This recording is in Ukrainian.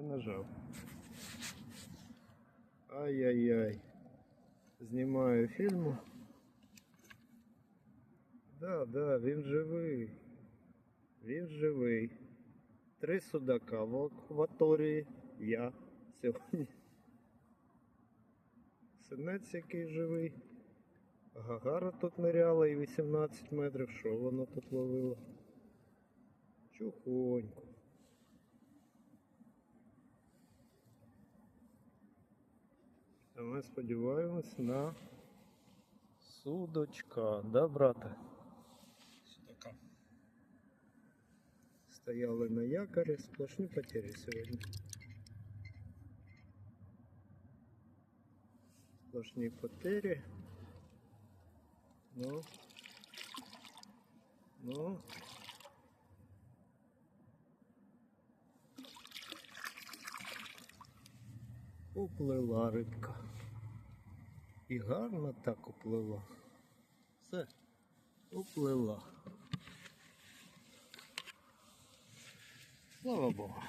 Не нажав. Ай-яй-яй. Знімаю фільму. Да, да, він живий. Він живий. Три судака в акваторії. Я сьогодні. Синець який живий. Гагара тут ниряла і 18 метрів. Що воно тут ловило? Чухоньку. А ми сподіваємось на судочка, да, брате? Судака. Стояли на якорі, сплошні потери сьогодні. Сплошні потери. Ну. Ну. Уплила рибка. І гарно так уплила. Все, уплила. Слава Богу.